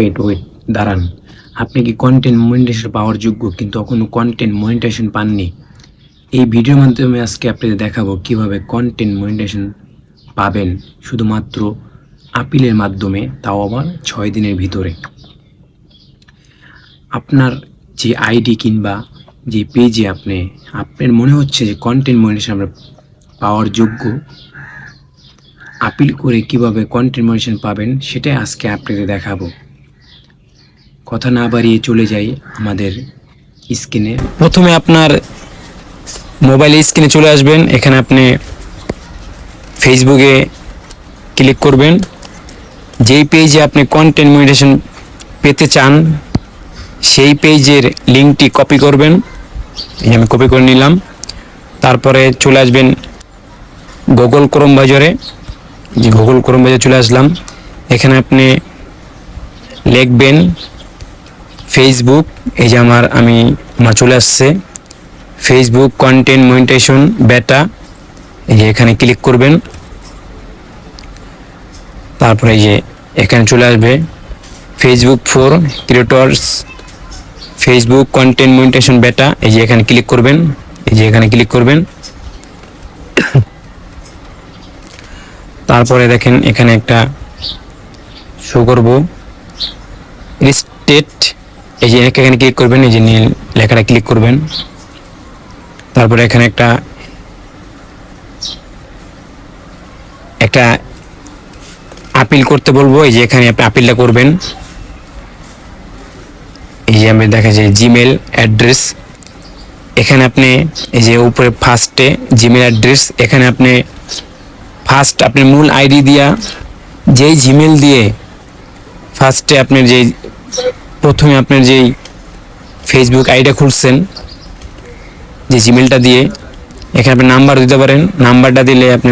Wait wait দাঁড়ান। আপনি কি কন্টেন্ট মনিটেশন পাওয়ার যোগ্য? কিন্তু এখনও কন্টেন্ট মনিটেশন পাননি। এই ভিডিওর মাধ্যমে আজকে আপনাদের দেখাবো কীভাবে কন্টেন্ট মনিটেশন পাবেন। শুধুমাত্র আপিলের মাধ্যমে, তাও আবার ছয় দিনের ভিতরে। আপনার যে আইডি কিংবা যে পেজে আপনি, আপনার মনে হচ্ছে যে কন্টেন্ট মনিটেশন আমরা পাওয়ার যোগ্য, আপিল করে কীভাবে কন্টেন্ট মনিটেশন পাবেন, সেটাই আজকে আপনাদের দেখাবো। কথা না বাড়িয়ে চলে যাই আমাদের স্ক্রিনে। প্রথমে আপনার মোবাইল স্ক্রিনে চলে আসবেন, এখানে আপনি ফেসবুকে ক্লিক করবেন। যেই পেজে আপনি কন্টেন্ট মনিটেশন পেতে চান, সেই পেজের লিঙ্কটি কপি করবেন। এই আমি কপি করে নিলাম। তারপরে চলে আসবেন গুগল ক্রোম বাজারে যে গুগল ক্রোম বাজারে চলে আসলাম। এখানে আপনি লিখবেন ফেসবুক এই যে আমার, আমি, আমার চলে আসছে। ফেসবুক কন্টেন্ট মনিটেশন বেটা এই যে এখানে ক্লিক করবেন। তারপরে এই যে এখানে চলে আসবে। Facebook for creators Facebook content monetisation beta এই যে এখানে ক্লিক করবেন। এই যে এখানে ক্লিক করবেন। তারপরে দেখেন এখানে একটা শো করব। স্টেট এই যে এখানে ক্লিক করবেন, এই যে নীল লেখাটা ক্লিক করবেন। তারপরে এখানে একটা একটা আপিল করতে বলব। এই যে এখানে আপনি আপিলটা করবেন। এই যে আমি দেখা যায় জিমেল অ্যাড্রেস এখানে আপনি এই যে উপরে ফার্স্টে জিমেল অ্যাড্রেস এখানে আপনি ফার্স্ট আপনি মূল আইডি দিয়া যেই জিমেল দিয়ে ফার্স্টে আপনার যেই প্রথমে আপনার যেই ফেসবুক আইডিটা খুলছেন যে জিমেলটা দিয়ে এখানে আপনি নাম্বার দিতে পারেন। নাম্বারটা দিলে আপনি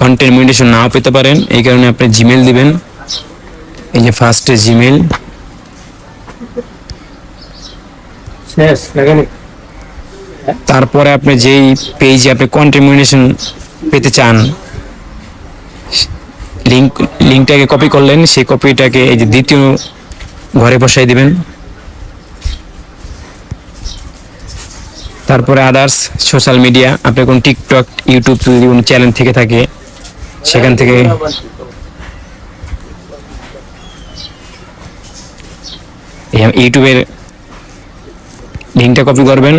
কন্টেন্ট মনিটেশন নাও পেতে পারেন। এই কারণে আপনি জিমেল দিবেন। এই যে ফার্স্টে জিমেল তারপরে আপনি যেই পেজে আপনি কন্টেন্ট পেতে চান লিঙ্ক লিঙ্কটাকে কপি করলেন। সেই কপিটাকে এই যে দ্বিতীয় ঘরে বসাই দিবেন। তারপরে আদার্স সোশ্যাল মিডিয়া আপনি কোন টিকটক ইউটিউব যদি কোনো চ্যানেল থেকে থাকে, সেখান থেকে ইউটিউবের লিঙ্কটা কপি করবেন।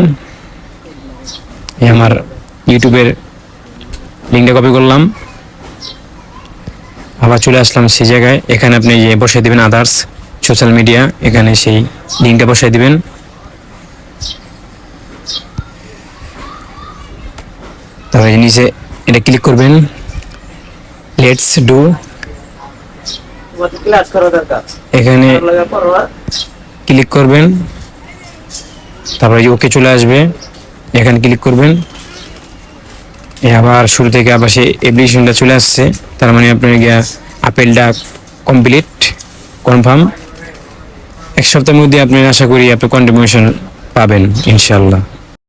আমার ইউটিউবের লিঙ্কটা কপি করলাম। আবার চলে আসলাম সেই জায়গায়। এখানে আপনি যে বসিয়ে দিবেন আদার্স সোশ্যাল মিডিয়া এখানে সেই লিঙ্কটা বসিয়ে দিবেন। তারপরে নিচে এটা ক্লিক করবেন। লেটস ডু এখানে ক্লিক করবেন। তারপরে ওকে চলে আসবে। এখানে ক্লিক করবেন। আবার শুরু থেকে আবার সেই অ্যাপ্লিকেশনটা চলে আসছে। তার মানে আপনার গিয়া আপেলটা কমপ্লিট কনফার্ম এক সপ্তাহের মধ্যে আপনি আশা করি আপনি কন্ট্রিবিউশন পাবেন ইনশাল্লাহ